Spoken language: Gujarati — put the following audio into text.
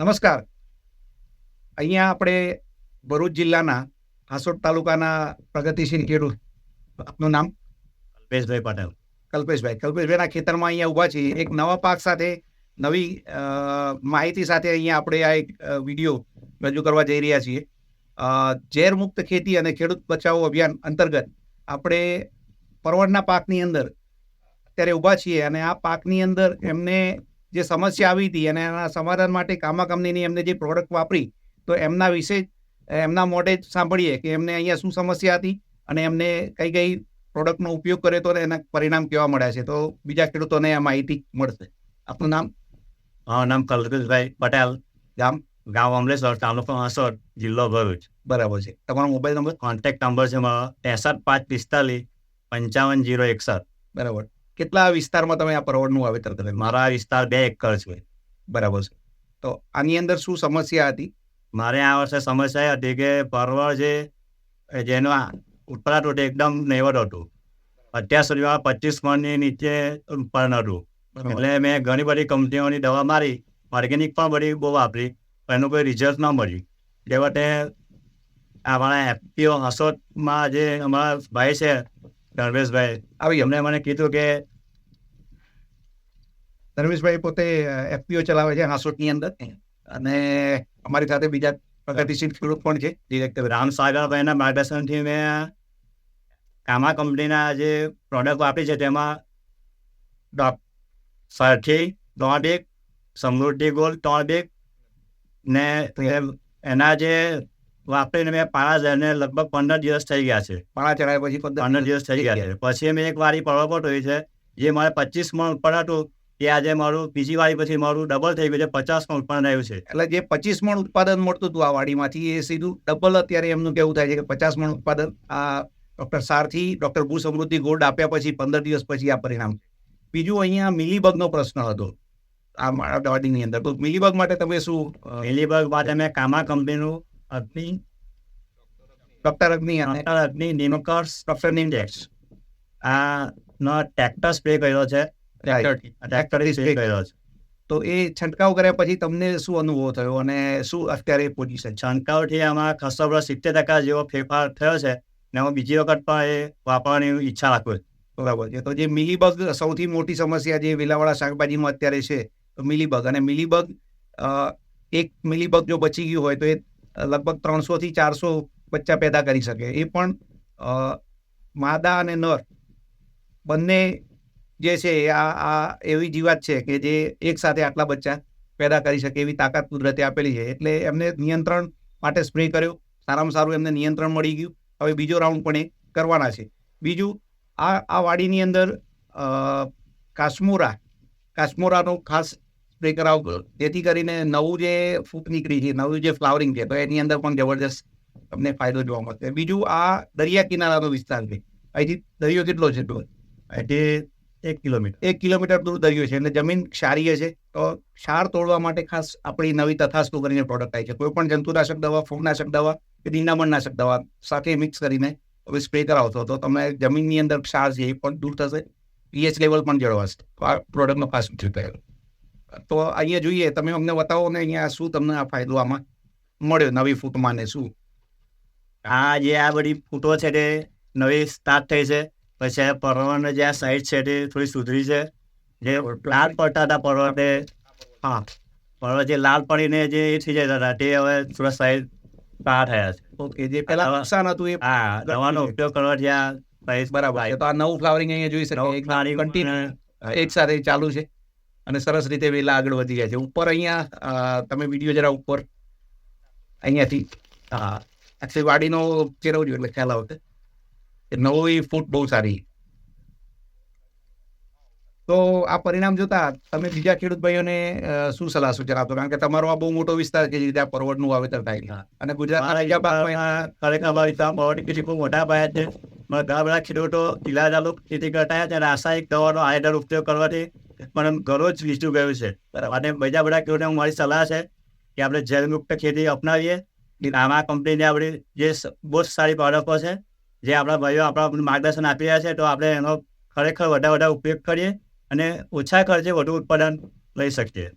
નમસ્કાર. અહીંયા આપણે ભરૂચ જિલ્લાના હાસોટ તાલુકાના પ્રગતિશીલ ખેડૂત આપનું નામ? કલ્પેશભાઈ પટેલ કલ્પેશભાઈ. કલ્પેશભાઈના ખેતરમાં અહીંયા ઊભા છીએ. એક નવા પાક સાથે નવી માહિતી સાથે અહીંયા આપણે આ એક વીડિયો રજૂ કરવા જઈ રહ્યા છીએ. ઝેરમુક્ત ઝેર મુક્ત ખેતી અને ખેડૂત બચાવો અભિયાન અંતર્ગત આપણે પરવળના પાકની અંદર અત્યારે ઊભા છીએ અને આ પાકની અંદર એમને જે સમસ્યા આવી હતી અને એના સમાધાન માટે કામા કંપનીની એમને જે પ્રોડક્ટ વાપરી તો એમના વિશે એમના મોઢે જ સાંભળીએ કે એમને અહીંયા શું સમસ્યા હતી અને એમને કઈ કઈ પ્રોડક્ટનો ઉપયોગ કર્યો તો એના પરિણામ કેવા મળ્યા છે. તો બીજા ખેડૂતોને આ માહિતી મળશે. આપનું નામ? હા નામ કલ્પેશભાઈ પટેલ ગામ ગામ અમલેશ્વર તાલુકો અસર જિલ્લો ભરૂચ. બરાબર છે. તમારો મોબાઈલ નંબર? કોન્ટેક્ટ નંબર છે ત્રેસઠ પાંચ પિસ્તાલીસ પંચાવન જીરો એકસઠ. બરાબર. કેટલા વિસ્તારમાં તમે આ પરવળનું વાવેતર કરે મારા વિસ્તાર બે એકર છે. બરાબર છે. તો આની અંદર શું સમસ્યા હતી? મારે આ વર્ષે સમસ્યા એ હતી કે પરવળ જે જેનો ઉત્પાદન હતું એકદમ નહીવત હતું. અત્યાર સુધીમાં પચીસ મણની નીચે ઉત્પાદન હતું. એટલે મેં ઘણી બધી કંપનીઓની દવા મારી. ઓર્ગેનિક પણ બધી બહુ વાપરી. પણ એનું કોઈ રિઝલ્ટ ન મળ્યું. જે વખતે અમારા એફપીઓ હસોદમાં જે અમારા ભાઈ છે ધર્મેશભાઈ આવી એમણે મને કીધું કે ધર્મેશભાઈ પોતે એફપીઓ ચલાવે છે હાસોટની અંદર. અને અમારી સાથે બીજા પ્રગતિશીલ ખેડૂત પણ છે. ડિરેક્ટર રામ સાગરભાઈના માર્ગદર્શનથી મેં કામા કંપનીના જે પ્રોડક્ટ વાપરી છે તેમાં ડોક ત્રણ એક સમૃદ્ધિ ગોલ્ડ ત્રણ બેગ ને એના જે વાપરીને મેં પાળા જઈને લગભગ પંદર દિવસ થઈ ગયા છે. પાળા ચડાવ્યા પછી પંદર દિવસ થઈ ગયા છે. પછી મેં એક વારી પડવા હોય છે જે મારે પચીસ મણ ઉત્પન્ન હતું એ આજે મારું બીજી વારી પછી મારું ડબલ થઈ ગયું છે પચાસ મણ ઉત્પાદન આવ્યું છે. એટલે જે પચીસ મણ ઉત્પાદન મળતું હતું આ વાડીમાંથી એ સીધું ડબલ અત્યારે એમનું કેવું થાય છે કે પચાસ મણ ઉત્પાદન આ ડૉક્ટર સારથી ડૉક્ટર ભૂ સમૃદ્ધિ ગોલ્ડ આપ્યા પછી પંદર દિવસ પછી આ પરિણામ છે બીજું અહીંયા મિલીબગનો પ્રશ્ન હતો આ મારા વાડીની અંદર. તો મિલીબગ માટે તમે શું મિલીબગ માટે મેં કામા કંપનીનું અગ્નિ ડોક્ટર અગ્નિ અને અગ્નિ નિમકર્સ ડોક્ટર નિમડેક્સ આ નો ટ્રેક્ટર સ્પ્રે કર્યો છે. ટ્રેક્ટરથી સ્પ્રે કર્યો છે. તો એ છંટકાવ કર્યા પછી તમને શું અનુભવ થયો અને શું અત્યારે પોઝિશન છંટકાવથી આમાં ખસબરો સિત્તેર ટકા જેવો ફેરફાર થયો છે ને હું બીજી વખત પણ એ વાપરવાની ઈચ્છા રાખું છું. બરાબર છે. તો જે મિલીબગ સૌથી મોટી સમસ્યા જે વેલાવાળા શાકભાજીમાં અત્યારે છે તો મિલીબગ. અને મિલીબગ એક મિલીબગ જો બચી ગયું હોય તો એ લગભગ ત્રણસો થી ચારસો બચ્ચા પેદા કરી શકે. એ પણ માદા અને નર બંને જે છે આ આ એવી જીવાત છે કે જે એક સાથે આટલા બચ્ચા પેદા કરી શકે એવી તાકાત કુદરતે આપેલી છે. એટલે એમને નિયંત્રણ માટે સ્પ્રે કર્યો. સારામાં સારું એમને નિયંત્રણ મળી ગયું. હવે બીજો રાઉન્ડ પણ એ કરવાના છે. બીજું, આ આ વાડીની અંદર કાશ્મોરા કાશ્મોરાનો ખાસ સ્પ્રે કરાવવો જેથી કરીને નવું જે ફૂટ નીકળી છે નવું જે ફ્લાવરિંગ છે તો એની અંદર પણ જબરદસ્ત તમને ફાયદો જોવા મળશે. બીજું આ દરિયા કિનારાનો વિસ્તાર છે. અહીંથી દરિયો કેટલો છે ટોલ એટલે એક કિલોમીટર. એક કિલોમીટર દૂર દરિયો છે એટલે જમીન ક્ષારીય છે. તો ક્ષાર તોડવા માટે ખાસ આપણી નવી તથાસ્તુ કરીને પ્રોડક્ટ આવી છે. કોઈ પણ જંતુનાશક દવા ફૂગનાશક દવા કે નીંદામણનાશક દવા સાથે મિક્સ કરીને હવે સ્પ્રે કરાવશો તો તમે જમીનની અંદર ક્ષાર છે એ પણ દૂર થશે. પીએચ લેવલ પણ જળવાશે. તો આ પ્રોડક્ટનો ખાસ ઉપયોગ થયેલો તો અહીંયા જોઈએ તમે અમને બતાવો ને અહીંયા શું તમને આ ફાયદો આમાં મળ્યો નવી ફૂટમાં ને શું? આ જે આ બધી ફૂટો છે તે નવી સ્ટાર્ટ થઈ છે. પછી આ પરવળની જે આ સાઈડ છે તે થોડી સુધરી છે. જે લાલ પડતા હતા પર્વતે હા પર્વત જે લાલ પડીને જે એ થઈ જતા હતા તે હવે થોડા સાઈડ સારા થયા છે. ઓકે જે પેલા નુકસાન હતું એ હા દવાનો ઉપયોગ કરવા જ્યાં બરાબર તો આ નવું ફ્લાવરિંગ અહીંયા જોઈ કન્ટિન્યુ એક સાથે ચાલુ છે. અને સરસ રીતે વેલા આગળ વધી ગયા છે. ઉપર અહીંયા તમે વીડિયો જરા ઉપર અહીંયાથી આખી વાડીનો ચેરવજો એટલે ખ્યાલ આવશે. કે નવી ફૂટ બહુ સારી. તો આ પરિણામ જોતા તમે બીજા ખેડૂત ભાઈઓને શું સલાહ સૂચન આપશો? કારણ કે તમારો આ બહુ મોટો વિસ્તાર છે જે ત્યાં પરવડનું વાવેતર થાય અને ગુજરાત ખરેખર મારી ત્યાં ખૂબ મોટા પાયા છે. ઘણા બધા ખેડૂતો ટીલા ચાલુ ખેતી કરતા અને રાસાયણિક દવાનો આયડર ઉપયોગ કરવાથી પણ ઘણો જ વિસ્તૃત ગયું છે. અને બીજા બધા ખેડૂતોને મારી સલાહ છે કે આપણે જૈવમુક્ત ખેતી અપનાવીએ. આમાં કંપનીને આપણી જે બહુ સારી પ્રોડક્ટો છે, જે આપણા ભાઈઓ આપણા માર્ગદર્શન આપી રહ્યા છે, તો આપણે એનો ખરેખર વધારે વધારે ઉપયોગ કરીએ અને ઓછા ખર્ચે વધુ ઉત્પાદન લઈ શકીએ.